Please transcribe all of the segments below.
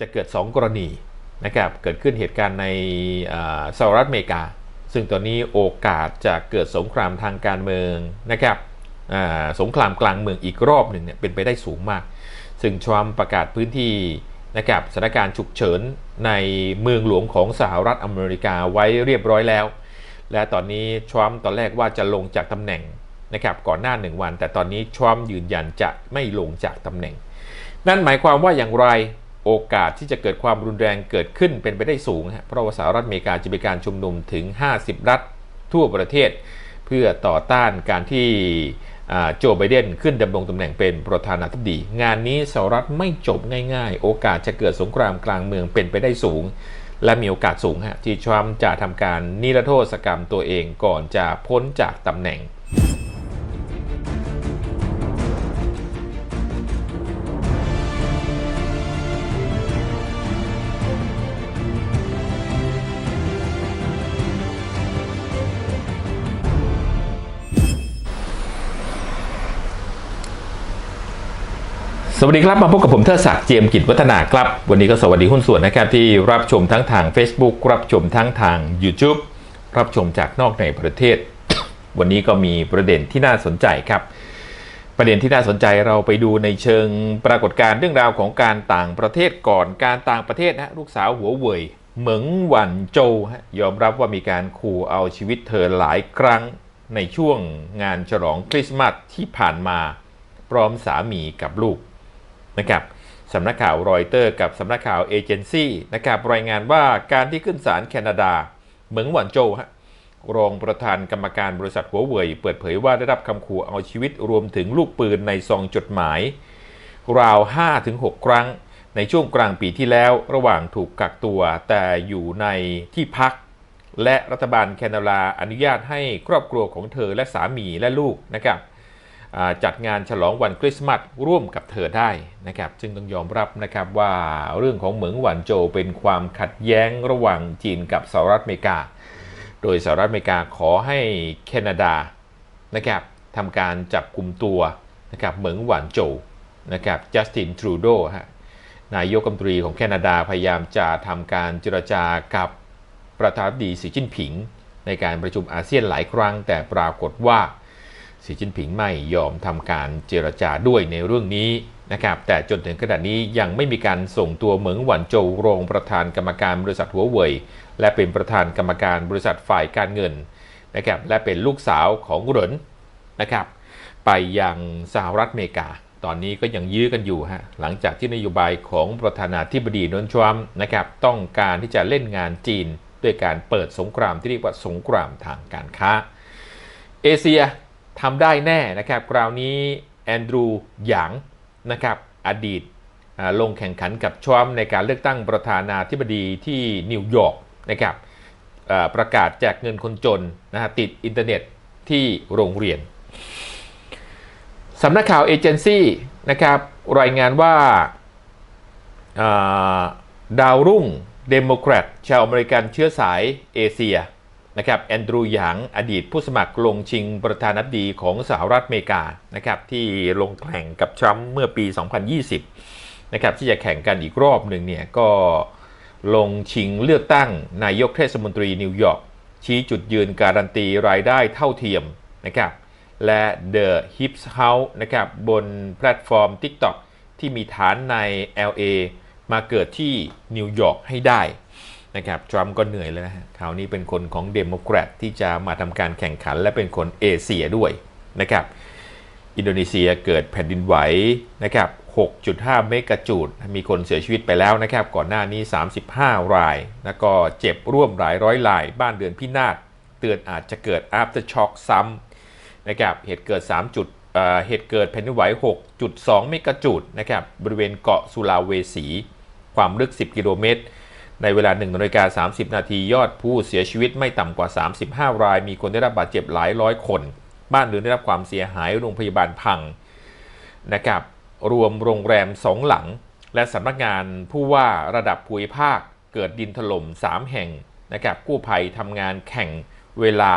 จะเกิด 2 กรณีนะครับเกิดขึ้นเหตุการณ์ในสหรัฐอเมริกา ซึ่งตอนนี้โอกาสจะเกิดสงครามทางการเมืองนะครับสงครามกลางเมืองอีกรอบหนึ่งเนี่ยเป็นไปได้สูงมาก ซึ่งทรัมป์ประกาศพื้นที่นะครับสถานการณ์ฉุกเฉินในเมืองหลวงของสหรัฐอเมริกาไว้เรียบร้อยแล้ว และตอนนี้ทรัมป์ตอนแรกว่าจะลงจากตำแหน่งนะครับก่อนหน้าหนึ่งวัน แต่ตอนนี้ทรัมป์ยืนยันจะไม่ลงจากตำแหน่ง นั่นหมายความว่าอย่างไร โอกาสที่จะเกิดความรุนแรงเกิดขึ้นเป็นไปได้สูง เพราะว่าสหรัฐอเมริกาจะมีการชุมนุมถึง 50 รัฐทั่วประเทศ เพื่อต่อต้านการที่โจไบเดนขึ้นดำรงตำแหน่งเป็นประธานาธิบดี งานนี้สหรัฐไม่จบง่ายๆ โอกาสจะเกิดสงครามกลางเมืองเป็นไปได้สูง และมีโอกาสสูงฮะที่ทรัมป์จะทำการนิรโทษกรรมตัวเองก่อนจะพ้นจากตำแหน่ง สวัสดีครับ มาพบกับผมเทอศักดิ์เจียมกิจวัฒนาครับ วันนี้ก็สวัสดีหุ้นส่วนนะครับที่รับชมทั้งทาง Facebook รับชมทั้งทาง YouTube รับชมจากนอกในประเทศ วันนี้ก็มีประเด็นที่น่าสนใจครับ ประเด็นที่น่าสนใจเราไปดูในเชิงปรากฏการณ์เรื่องราวของการต่างประเทศก่อนการต่างประเทศนะลูกสาวหัวเว่ยเหมิงหวันโจยอมรับว่ามีการขู่เอาชีวิตเธอหลายครั้งในช่วงงานฉลองคริสต์มาสที่ผ่านมาพร้อมสามีกับลูก นะครับสำนักข่าวรอยเตอร์กับสำนักข่าวเอเจนซี่นะครับรายงานว่าการที่ขึ้นศาลแคนาดา เหมืองหวันโจฮะรองประธานกรรมการบริษัทหัวเว่ยเปิดเผยว่าได้รับคำขู่เอาชีวิตรวมถึงลูกปืนในซองจดหมาย ราว 5-6 ครั้ง ในช่วงกลางปีที่แล้วระหว่างถูกกักตัวแต่อยู่ในที่พัก และรัฐบาลแคนาดาอนุญาตให้ครอบครัวของเธอและสามีและลูกนะครับ จัดงานฉลองวันคริสต์มาสร่วมกับเธอได้นะครับซึ่งต้องยอมรับนะครับว่าเรื่องของเหมืองหวันโจเป็นความขัดแย้งระหว่างจีนกับสหรัฐอเมริกา โดยสหรัฐอเมริกาขอให้แคนาดานะครับทำการจับกลุ่มตัวนะครับเหมืองหวันโจนะครับจัสตินทรูโดฮะนายกรัฐมนตรีของแคนาดาพยายามจะทำการเจรจากับประธานาธิบดีสีจิ้นผิง ในการประชุมอาเซียนหลายครั้งแต่ปรากฏว่า สีจิ้นผิงไม่ยอมทำการเจรจาด้วยในเรื่องนี้นะครับ แต่จนถึงขณะนี้ยังไม่มีการส่งตัวเหมิงหวันโจวรองประธานกรรมการบริษัทหัวเว่ยและเป็นประธานกรรมการบริษัทฝ่ายการเงินนะครับและเป็นลูกสาวของเหรินนะครับ ไปยังสหรัฐอเมริกา ตอนนี้ก็ยังยื้อกันอยู่ฮะหลังจากที่นโยบายของประธานาธิบดีโดนัลด์ทรัมป์นะครับ ต้องการที่จะเล่นงานจีน ด้วยการเปิดสงครามที่เรียกว่าสงครามทางการค้า เอเชีย ทำได้แน่นะครับคราวนี้แอนดรูหยางนะครับอดีตลงแข่งขันกับทรัมในการเลือกตั้งประธานาธิบดีที่นิวยอร์กนะครับประกาศแจกเงินคนจนนะฮะติดอินเทอร์เน็ตที่โรงเรียนสำนักข่าวเอเจนซี่นะครับรายงานว่าดาวรุ่งเดโมแครตชาวอเมริกันเชื้อสายเอเชีย นะครับแอนดรูหยางอดีตผู้สมัครลงชิงประธานาธิบดีของสหรัฐอเมริกานะครับที่ลงแข่งกับทรัมป์เมื่อปี 2020นะครับที่จะแข่งกันอีกรอบหนึ่งเนี่ยก็ลงชิงเลือกตั้งนายกเทศมนตรีนิวยอร์กชี้จุดยืนการันตีรายได้เท่าเทียมนะครับและ The Hips House นะครับบนแพลตฟอร์ม TikTok ที่มีฐานใน LA มาเกิดที่นิวยอร์กให้ได้ นะครับทรัมป์ก็เหนื่อยแล้วนะคราวนี้เป็นคนของเดโมแครตที่จะมาทำการแข่งขันและเป็นคนเอเชียด้วยนะครับอินโดนีเซียเกิดแผ่นดินไหวนะครับ 6.5 เมกะจูด มีคนเสียชีวิตไปแล้วนะครับ ก่อนหน้านี้ 35 ราย แล้วก็เจ็บร่วมหลายร้อยราย บ้านเดือนพินาศ เตือนอาจจะเกิด after shock ซ้ำนะครับ เหตุเกิด 3 จุดเหตุเกิดแผ่นดินไหว 6.2 เมกะจูดนะครับ บริเวณเกาะสุลาเวสี ความลึก 10 กิโลเมตร ในเวลา1นาฬิกา30 นาทียอดผู้เสียชีวิตไม่ต่ำกว่า 35 ราย มีคนได้รับบาดเจ็บหลายร้อยคน บ้านเรือนได้รับความเสียหายโรงพยาบาลพังนะครับรวมโรงแรมสองหลัง และสำนักงานผู้ว่าระดับภูมิภาคเกิดดินถล่ม 3 แห่งนะครับกู้ภัยทำงานแข่งเวลา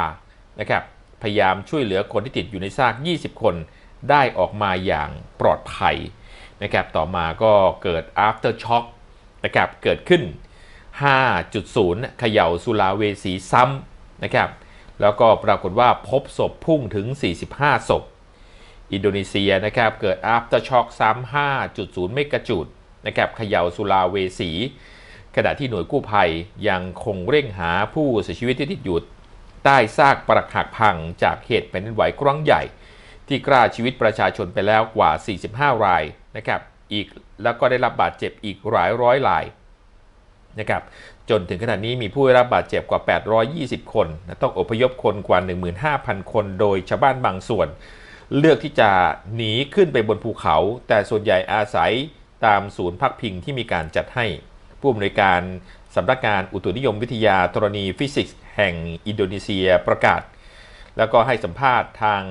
นะครับพยายามช่วยเหลือคนที่ติดอยู่ในซาก 20 คนได้ออกมาอย่างปลอดภัยนะครับต่อมาก็เกิด after shock นะครับเกิดขึ้น 5.0 เขย่าสุลาเวสีซ้ำนะครับ แล้วก็ปรากฏว่าพบศพพุ่งถึง 45 ศพ อินโดนีเซียนะครับ เกิด after shock ซ้ำ5.0 เมกะจูดนะครับเขย่าสุลาเวสี ขณะที่หน่วยกู้ภัยยังคงเร่งหาผู้เสียชีวิตที่ติดอยู่ใต้ซากปรักหักพังจากเหตุแผ่นดินไหวครั้งใหญ่ ที่กล้าชีวิตประชาชนไปแล้วกว่า 45 รายนะครับ อีกแล้วก็ได้รับบาดเจ็บอีกหลายร้อยราย นะครับจนถึงขณะนี้มีผู้ได้รับบาดเจ็บกว่า 820 คนนะต้องอพยพคนกว่า 15,000 คนโดยชาวบ้านบางส่วน เลือกที่จะหนีขึ้นไปบนภูเขา แต่ส่วนใหญ่อาศัยตามศูนย์พักพิงที่มีการจัดให้ ผู้อำนวยการสำนักงานอุตุนิยมวิทยาธรณีฟิสิกส์แห่งอินโดนีเซียประกาศ แล้วก็ให้สัมภาษณ์ทาง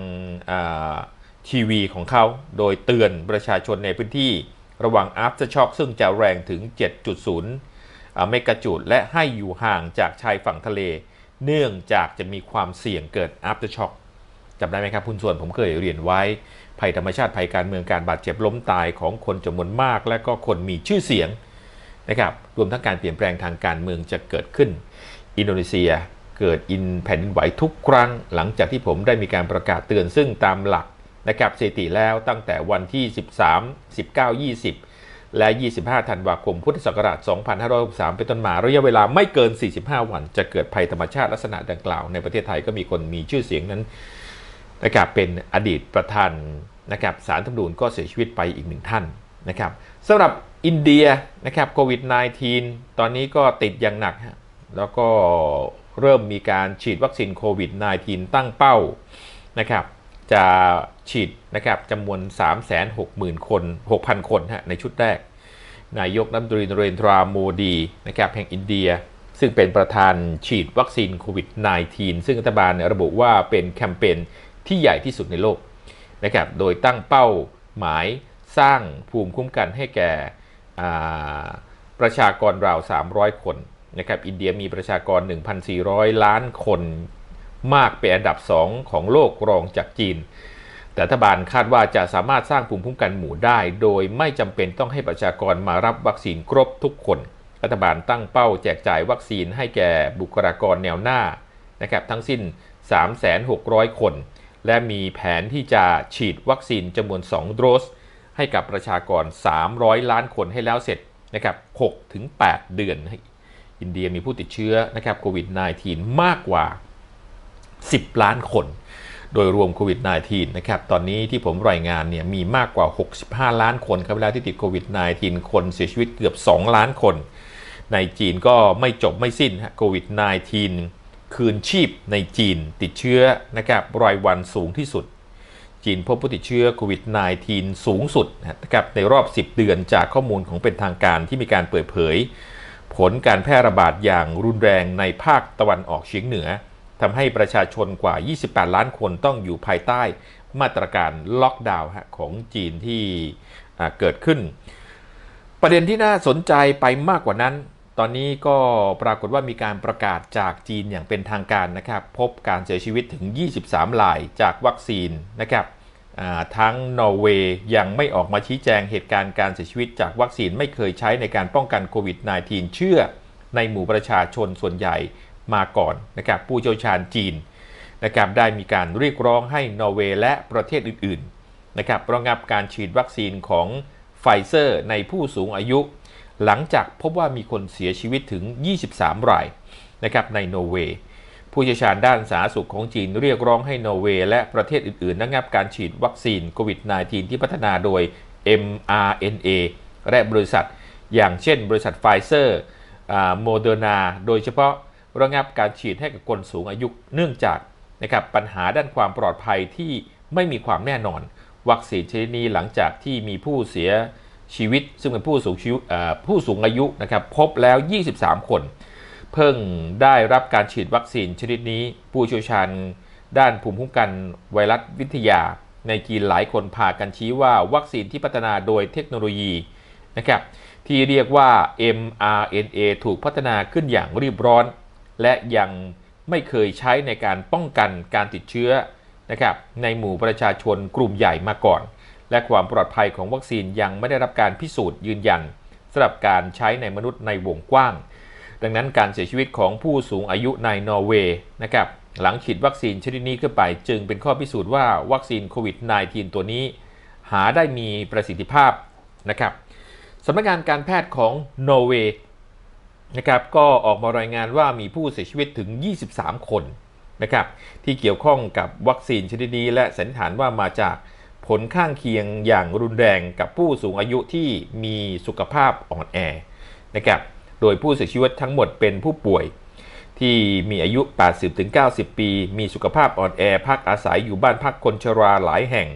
ทีวีของเขา โดยเตือนประชาชนในพื้นที่ระวัง after shock ซึ่งจะแรงถึง 7.0 เมกะจูดและให้อยู่ห่างจากชายฝั่งทะเล เนื่องจากจะมีความเสี่ยงเกิด after shock จำได้ไหมครับคุณส่วนผมเคยเรียนไว้ ภัยธรรมชาติภัยการเมืองการบาดเจ็บล้มตายของคนจำนวนมาก และก็คนมีชื่อเสียงนะครับรวมทั้งการเปลี่ยนแปลงทางการเมืองจะเกิดขึ้น อินโดนีเซียเกิดอินแผ่นดินไหวทุกครั้ง หลังจากที่ผมได้มีการประกาศเตือนซึ่งตามหลักนะครับสถิติแล้วตั้งแต่วันที่ 13 19 20 และ 25 ธันวาคม พุทธศักราช 2563 เป็นต้นมา ระยะเวลาไม่เกิน 45 วัน จะเกิดภัยธรรมชาติลักษณะดังกล่าว ในประเทศไทยก็มีคนมีชื่อเสียงนั้นนะครับเป็นอดีตประธานนะครับสารธรรมนูญก็เสียชีวิตไปอีกหนึ่งท่านนะครับสำหรับอินเดียนะครับโควิด -19 ตอนนี้ก็ติดอย่างหนัก แล้วก็เริ่มมีการฉีดวัคซีนโควิด -19 ตั้งเป้านะครับจะฉีด นะครับจำนวน 360,000 คน 6,000 คนฮะในชุดแรก นายกรัฐมนตรีนเรนทราโมดีนะครับแห่งอินเดีย ซึ่งเป็นประธานฉีดวัคซีนโควิด -19 ซึ่งรัฐบาลระบุว่าเป็นแคมเปญที่ใหญ่ที่สุดในโลกนะครับโดยตั้งเป้าหมายสร้างภูมิคุ้มกันให้แก่ประชากรราว 300 คนนะครับอินเดียมีประชากร 1,400 ล้านคนมากเป็นอันดับ 2 ของโลกรองจากจีน แต่รัฐบาลคาดว่าจะสามารถสร้างภูมิคุ้มกันหมู่ได้ โดยไม่จำเป็นต้องให้ประชากรมารับวัคซีนครบทุกคน รัฐบาลตั้งเป้าแจกจ่ายวัคซีนให้แก่บุคลากรแนวหน้านะครับทั้งสิ้น 3,600 คน และมีแผนที่จะฉีดวัคซีนจำนวน 2 โดส ให้กับประชากร 300 ล้านคนให้แล้วเสร็จนะครับ6-8 เดือน อินเดียมีผู้ติดเชื้อนะครับโควิด -19 มากกว่า 10 ล้านคน โดยรวมโควิด -19 นะครับ ตอนนี้ที่ผมรายงานเนี่ยมีมากกว่า 65 ล้านคนครับแล้วที่ติดโควิด -19 คนเสียชีวิตเกือบ 2 ล้านคน ในจีนก็ไม่จบไม่สิ้นโควิด -19 คืนชีพในจีนติดเชื้อนะครับรายวันสูงที่สุด จีนพบผู้ติดเชื้อโควิด -19 สูงสุดนะครับในรอบ 10 เดือนจากข้อมูลของเป็นทางการที่มีการเปิดเผย ผลการแพร่ระบาดอย่างรุนแรงในภาคตะวันออกเฉียงเหนือ ทำให้ประชาชนกว่า 28 ล้านคนต้องอยู่ภายใต้มาตรการล็อกดาวน์ของจีนที่เกิดขึ้น ประเด็นที่น่าสนใจไปมากกว่านั้น ตอนนี้ก็ปรากฏว่ามีการประกาศจากจีนอย่างเป็นทางการนะครับ พบการเสียชีวิตถึง 23รายจากวัคซีนนะครับทั้งนอร์เวย์ยังไม่ออกมาชี้แจงเหตุการณ์การเสียชีวิตจากวัคซีนไม่เคยใช้ในการป้องกันโควิด -19 เชื่อในหมู่ประชาชนส่วนใหญ่ มาก่อนนะครับผู้เชี่ยวชาญจีนนะครับได้มีการเรียกร้องให้นอร์เวย์และประเทศอื่นๆนะครับระงับการฉีดวัคซีนของไฟเซอร์ในผู้สูงอายุ หลังจากพบว่ามีคนเสียชีวิตถึง 23 รายนะครับในนอร์เวย์ผู้เชี่ยวชาญด้านสาธารณสุขของจีนเรียกร้องให้นอร์เวย์และประเทศอื่นๆระงับการฉีดวัคซีนโควิด -19 ที่พัฒนาโดย mRNA และบริษัท อย่างเช่นบริษัทไฟเซอร์โมเดอร์นาโดยเฉพาะ ระงับการฉีดให้กับคนสูงอายุเนื่องจากนะครับปัญหาด้านความปลอดภัยที่ไม่มีความแน่นอน วัคซีนชนิดนี้หลังจากที่มีผู้เสียชีวิต ซึ่งเป็นผู้สูงชีวิตผู้สูงอายุนะครับพบแล้ว 23 คน เพิ่งได้รับการฉีดวัคซีนชนิดนี้ ผู้เชี่ยวชาญด้านภูมิคุ้มกันไวรัสวิทยา ในจีนหลายคนพากันชี้ว่าวัคซีนที่พัฒนาโดยเทคโนโลยีนะครับที่เรียกว่า mRNA ถูกพัฒนาขึ้นอย่างรีบร้อน และยังไม่เคยใช้ในการป้องกันการติดเชื้อนะครับในหมู่ประชาชนกลุ่มใหญ่มาก่อน และความปลอดภัยของวัคซีนยังไม่ได้รับการพิสูจน์ยืนยันสำหรับการใช้ในมนุษย์ในวงกว้าง ดังนั้นการเสียชีวิตของผู้สูงอายุในนอร์เวย์นะครับหลังฉีดวัคซีนชนิดนี้ขึ้นไป จึงเป็นข้อพิสูจน์ว่าวัคซีนโควิด -19 ตัวนี้ หาได้มีประสิทธิภาพนะครับสำนักงานการแพทย์ของนอร์เวย์ นะครับก็ออกมารายงานว่ามีผู้เสียชีวิตถึง 23 คนนะครับที่เกี่ยวข้องกับวัคซีนชนิดนี้ และสันนิษฐานว่ามาจากผลข้างเคียงอย่างรุนแรงกับผู้สูงอายุที่มีสุขภาพอ่อนแอนะครับโดยผู้เสียชีวิตทั้งหมดเป็นผู้ป่วย ที่มีอายุ 80-90 ปี มีสุขภาพอ่อนแอพักอาศัยอยู่บ้านพักคนชราหลายแห่ง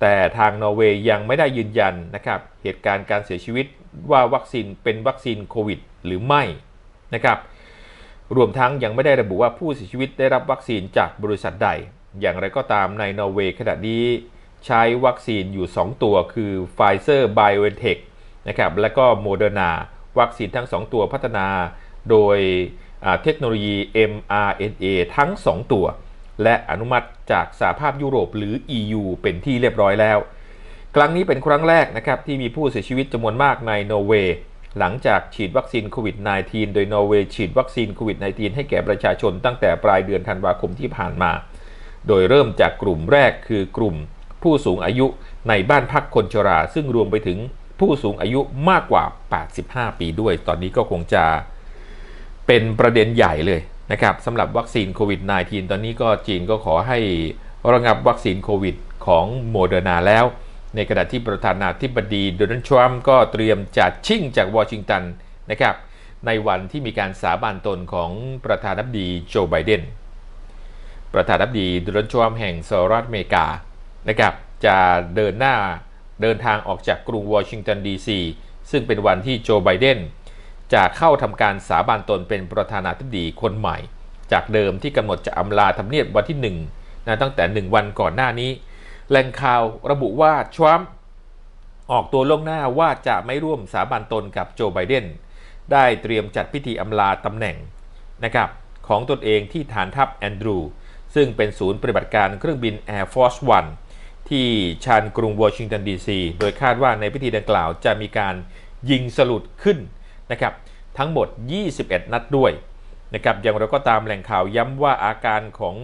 แต่ทางนอร์เวย์ยังไม่ได้ยืนยันนะครับเหตุการณ์การเสียชีวิตว่าวัคซีนเป็นวัคซีนโควิด หรือไม่นะครับรวมทั้งยังไม่ได้ระบุว่าผู้เสียชีวิตได้รับวัคซีนจากบริษัทใด อย่างไรก็ตามในนอร์เวย์ขณะนี้ใช้วัคซีนอยู่ 2 ตัวคือ Pfizer BioNTech นะครับและก็ Moderna วัคซีนทั้ง 2 ตัวพัฒนาโดยเทคโนโลยี mRNA ทั้ง 2 ตัว และอนุมัติจากสหภาพยุโรปหรือ EU เป็นที่เรียบร้อยแล้ว ครั้งนี้เป็นครั้งแรกนะครับที่มีผู้เสียชีวิตจำนวนมากในนอร์เวย์หลังจากฉีดวัคซีนโควิด -19 โดยนอร์เวย์ฉีดวัคซีนโควิด -19 ให้แก่ประชาชนตั้งแต่ปลายเดือนธันวาคมที่ผ่านมา โดยเริ่มจากกลุ่มแรกคือกลุ่มผู้สูงอายุในบ้านพักคนชรา ซึ่งรวมไปถึงผู้สูงอายุมากกว่า 85 ปีด้วย ตอนนี้ก็คงจะเป็นประเด็นใหญ่เลย นะครับสำหรับวัคซีนโควิด -19 ตอนนี้ก็จีนก็ขอให้ระงับวัคซีนโควิดของโมเดอร์นาแล้ว ในขณะที่ประธานาธิบดีโดนัลด์ทรัมป์ก็เตรียมจัดชิ่งจากวอชิงตันนะครับในวันที่มีการสาบานตนของประธานาธิบดีโจไบเดนประธานาธิบดีโดนัลด์ทรัมป์แห่งสหรัฐอเมริกานะครับจะเดินหน้าเดินทางออกจากกรุงวอชิงตันดีซีซึ่งเป็นวันที่โจไบเดน จะเข้าทำการสาบานตนเป็นประธานาธิบดีคนใหม่ จากเดิมที่กำหนดจะอำลาทำเนียบวันที่1นะตั้งแต่ 1 วันก่อนหน้านี้แหล่งข่าวระบุว่าทรัมป์ออกตัวล่วงหน้าว่าจะไม่ร่วมสาบานตนกับโจไบเดนได้เตรียมจัดพิธีอำลาตำแหน่งนะครับของตนเองที่ฐานทัพแอนดรูซึ่งเป็นศูนย์ปฏิบัติการเครื่องบิน Air Force One ที่ชานกรุงวอชิงตันดีซี โดยคาดว่าในพิธีดังกล่าวจะมีการยิงสลุดขึ้นนะครับ ทั้งหมด 21 นัดด้วยนะครับอย่างไรก็ตามแหล่งข่าวย้ำว่าอาการของ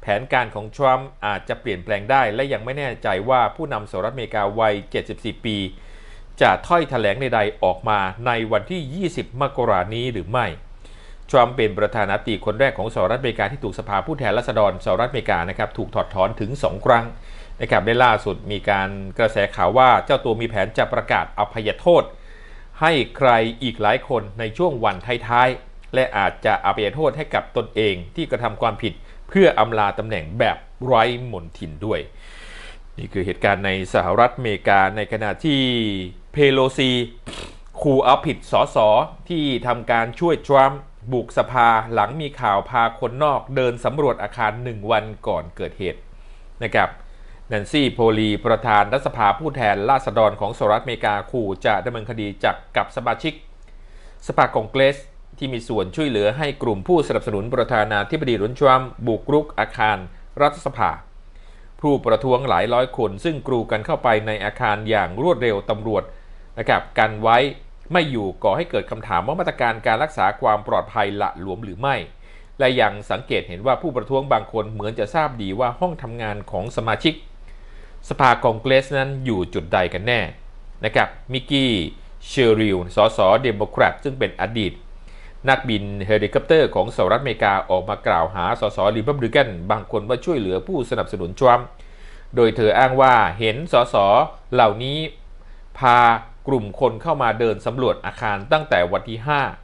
แผนการของทรัมป์อาจจะเปลี่ยนแปลงได้ และยังไม่แน่ใจว่าผู้นำสหรัฐอเมริกาวัย 74 ปี จะถ้อยแถลงใดๆออกมาในวันที่ 20 มกรานี้หรือไม่ ทรัมป์เป็นประธานาธิบดีคนแรกของสหรัฐอเมริกาที่ถูกสภาผู้แทนราษฎรสหรัฐอเมริกานะครับถูกถอดถอนถึง 2 ครั้งนะครับได้ล่าสุดมีการกระแสข่าวว่าเจ้าตัวมีแผนจะประกาศอภัยโทษ ให้ใครอีกหลายคนในช่วงวันท้ายๆ และอาจจะอภัยโทษให้กับตนเองที่กระทำความผิดเพื่ออำลาตำแหน่งแบบไร้มนทินด้วย นี่คือเหตุการณ์ในสหรัฐอเมริกาในขณะที่เพโลซีขู่เอาผิดสสที่ทำการช่วยทรัมป์บุกสภาหลังมีข่าวพาคนนอกเดินสำรวจอาคารหนึ่งวันก่อนเกิดเหตุนะครับ แนนซี่โพลีประธานรัฐสภาผู้แทนราษฎรของสหรัฐอเมริกาขู่จะดำเนินคดีจักกับสมาชิก สภากองเกรสที่มีส่วนช่วยเหลือให้กลุ่มผู้สนับสนุนประธานาธิบดีรุนทรัมบุกรุกอาคารรัฐสภา ผู้ประท้วงหลายร้อยคน ซึ่งกรูกันเข้าไปในอาคารอย่างรวดเร็วตำรวจนะครับกันไว้ไม่อยู่ก่อให้เกิดคำถามว่ามาตรการการรักษาความปลอดภัยละหลวมหรือไม่ และยังสังเกตเห็นว่าผู้ประท้วงบางคนเหมือนจะทราบดีว่าห้องทำงานของสมาชิก สภากองเกรสนั้นอยู่จุดใดกันแน่นะครับมิกกี้เชอริลสสเดโมแครตซึ่งเป็นอดีต นักบินเฮลิคอปเตอร์ของสหรัฐอเมริกาออกมากล่าวหาสสรีพับลิกันบางคนว่าช่วยเหลือผู้สนับสนุนทรัมป์โดยเธออ้างว่าเห็นสสเหล่านี้พากลุ่มคนเข้ามาเดินสำรวจอาคารตั้งแต่วันที่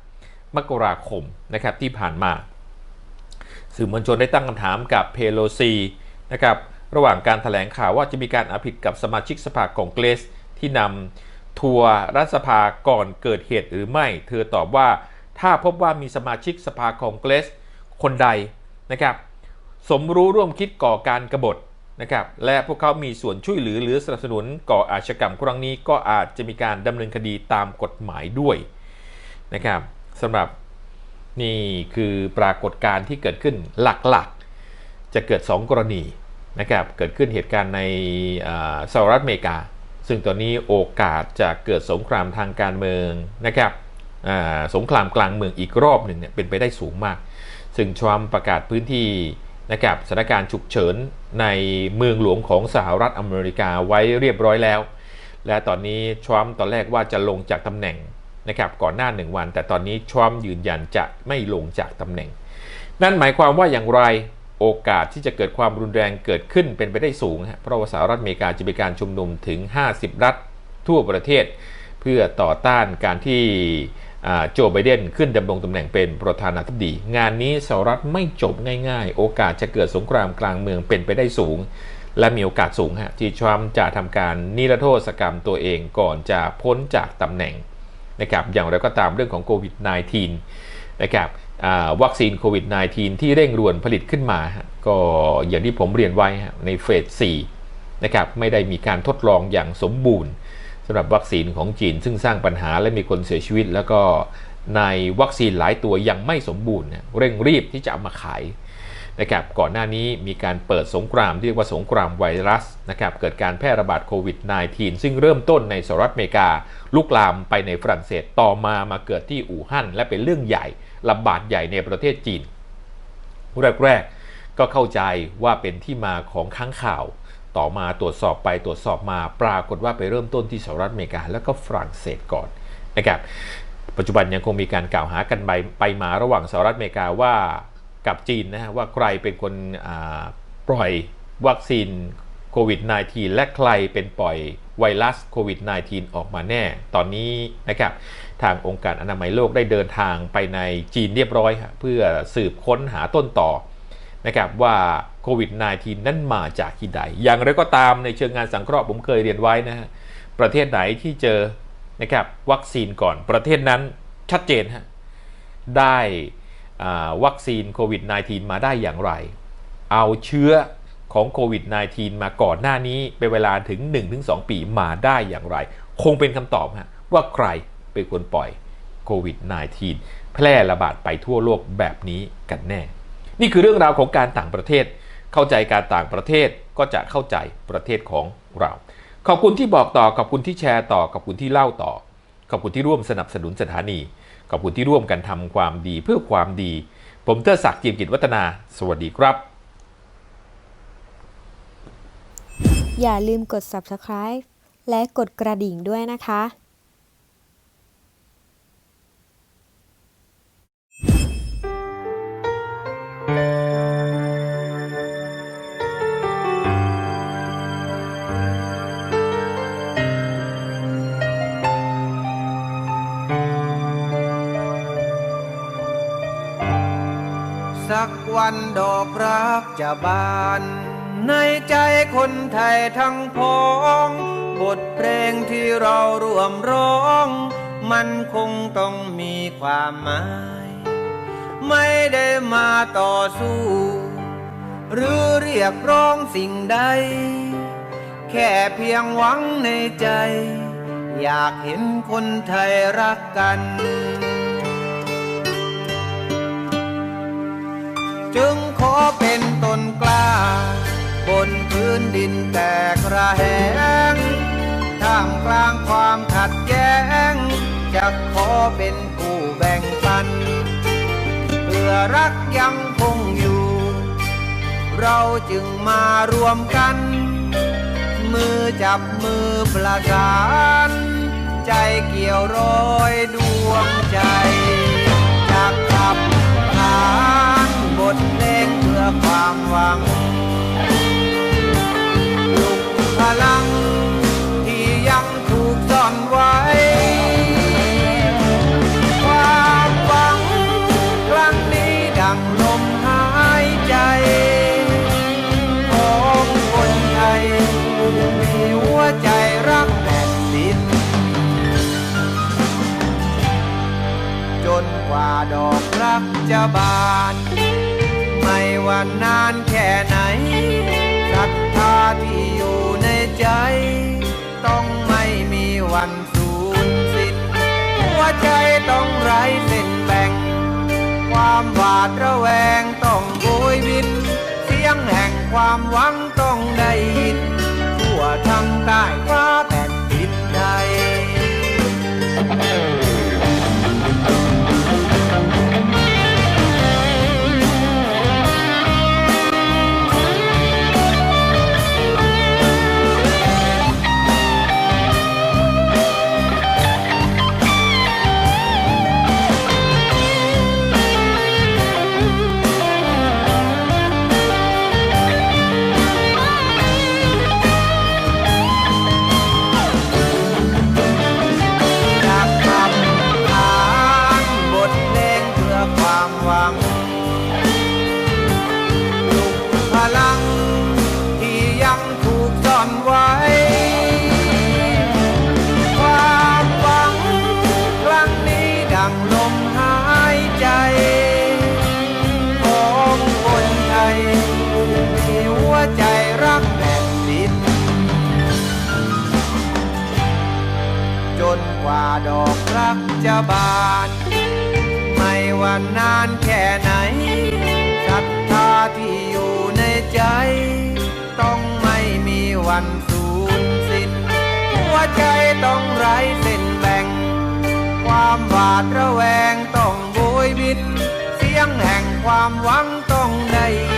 5 มกราคมนะครับที่ผ่านมา สื่อมวลชนได้ตั้งคำถามกับเพโลซีนะครับ ระหว่างการถแถลงข่าวว่าจะมีการอาผิดกับสมาชิกสภากองเกรสที่นำทัวร์รัฐสภาก่อนเกิดเหตุหรือไม่ เธอตอบว่าถ้าพบว่ามีสมาชิกสภาคองเกรสคนใดนะครับสมรู้ร่วมคิดก่อการกรบฏนะครับและพวกเขามีส่วนช่วยเหลือหรือสนับสนุนก่ออาชญากรรมครั้งนี้ก็อาจจะมีการดำเนินคดีตามกฎหมายด้วยนะครับสำหรับนี่คือปรากฏการณ์ที่เกิดขึ้นหลักๆ จะเกิด 2 กรณี นะครับเกิดขึ้นเหตุการณ์ในสหรัฐอเมริกา ซึ่งตอนนี้โอกาสจะเกิดสงครามทางการเมืองนะครับสงครามกลางเมืองอีกรอบหนึ่งเนี่ยเป็นไปได้สูงมาก ซึ่งทรัมป์ประกาศพื้นที่นะครับสถานการณ์ฉุกเฉินในเมืองหลวงของสหรัฐอเมริกาไว้เรียบร้อยแล้ว และตอนนี้ทรัมป์ตอนแรกว่าจะลงจากตำแหน่งนะครับก่อนหน้าหนึ่งวัน แต่ตอนนี้ทรัมป์ยืนยันจะไม่ลงจากตำแหน่ง นั่นหมายความว่าอย่างไร โอกาสที่จะเกิดความรุนแรงเกิดขึ้นเป็นไปได้สูง เพราะว่าสหรัฐอเมริกาจะมีการชุมนุมถึง 50 รัฐทั่วประเทศ เพื่อต่อต้านการที่โจไบเดนขึ้นดำรงตำแหน่งเป็นประธานาธิบดี งานนี้สหรัฐไม่จบง่ายๆ โอกาสจะเกิดสงครามกลางเมืองเป็นไปได้สูง และมีโอกาสสูงฮะที่ทรัมป์จะทำการนิรโทษกรรมตัวเองก่อนจะพ้นจากตำแหน่งนะครับอย่างไรก็ตามเรื่องของโควิด -19 นะครับ วัคซีนโควิด -19 ที่เร่งด่วนผลิตขึ้นมา ก็อย่างที่ผมเรียนไว้ในเฟส4นะครับไม่ได้มีการทดลองอย่างสมบูรณ์สำหรับวัคซีนของจีน ซึ่งสร้างปัญหาและมีคนเสียชีวิต แล้วก็ในวัคซีนหลายตัวยังไม่สมบูรณ์เร่งรีบที่จะเอามาขายนะครับก่อนหน้านี้มีการเปิดสงครามที่เรียกว่าสงครามไวรัสนะครับเกิดการแพร่ระบาดโควิด -19 ซึ่งเริ่มต้นในสหรัฐอเมริกาลุกลามไปในฝรั่งเศสต่อมามาเกิดที่อู่ฮั่นและเป็นเรื่องใหญ่ ระบาดใหญ่ในประเทศจีนแรกๆก็เข้าใจว่าเป็นที่มาของค้างข่าว ต่อมาตรวจสอบไปตรวจสอบมาปรากฏว่าไปเริ่มต้นที่สหรัฐอเมริกาแล้วก็ฝรั่งเศสก่อนนะครับปัจจุบันยังคงมีการกล่าวหากันไปไปมาระหว่างสหรัฐอเมริกาว่ากับจีนนะฮะว่าใครเป็นคนปล่อยวัคซีนโควิด -19 และใครเป็นปล่อยไวรัสโควิด -19 ออกมาแน่ ตอนนี้นะครับ ทางองค์การอนามัยโลกได้เดินทางไปในจีนเรียบร้อย เพื่อสืบค้นหาต้นต่อนะครับว่าโควิด -19 นั้นมาจากที่ใด อย่างไรก็ตามในเชิงงานสังเคราะห์ผมเคยเรียนไว้นะฮะประเทศไหนที่เจอนะครับวัคซีนก่อนประเทศนั้นชัดเจนฮะได้วัคซีนโควิด -19 มาได้อย่างไร เอาเชื้อของโควิด -19 มาก่อนหน้านี้เป็นเวลาถึง 1-2 ปีมาได้อย่างไร คงเป็นคำตอบฮะว่าใคร เป็นคนปล่อยโควิด -19 แพร่ระบาดไปทั่วโลกแบบนี้กันแน่ นี่คือเรื่องราวของการต่างประเทศ เข้าใจการต่างประเทศก็จะเข้าใจประเทศของเรา ขอบคุณที่บอกต่อ ขอบคุณที่แชร์ต่อ ขอบคุณที่เล่าต่อ ขอบคุณที่ร่วมสนับสนุนสถานี ขอบคุณที่ร่วมกันทำความดีเพื่อความดี ผมเทอศักดิ์เจียมกิจวัฒนา สวัสดีครับ อย่าลืมกด subscribe และกดกระดิ่งด้วยนะคะ วันดอกรักจะบาน ในใจคนไทยทั้งพ้อง บทเพลงที่เราร่วมร้อง มันคงต้องมีความหมาย ไม่ได้มาต่อสู้ หรือเรียกร้องสิ่งใด แค่เพียงหวังในใจ อยากเห็นคนไทยรักกัน จึงขอเป็นต้นกล้า บนพื้นดินแตกระแหงท่ามกลางความขัดแย้ง จะขอเป็นผู้แบ่งปัน เพื่อรักยังคงอยู่ เราจึงมารวมกัน มือจับมือประสาน ใจเกี่ยวร้อยดวงใจ ทเพลงเพื่อความหวังปลุกพลังที่ยังถูกซ่อนไว้ ความหวังครั้งนี้ดังลมหายใจ ของคนไทยมีหัวใจรักแผ่นดิน จนกว่าดอกรักจะบาน ว่านานแค่ไหนศรัทธาที่อยู่ในใจ ต้องไม่มีวันสูญสิ้นหัวใจต้องไร้เส้นแบ่ง ความหวาดระแวงต้องโบยบิน เสียงแห่งความหวังต้องได้ยินทั่วทั้งใต้ฟ้าแผ่ จนกว่าดอกรักจะบานไม่ว่านานแค่ไหนศรัทธาที่อยู่ในใจ ต้องไม่มีวันสูญสิ้น หัวใจต้องไร้เส้นแบ่ง ความหวาดระแวงต้องโบยบิน เสียงแห่งความหวังต้องได้ยิน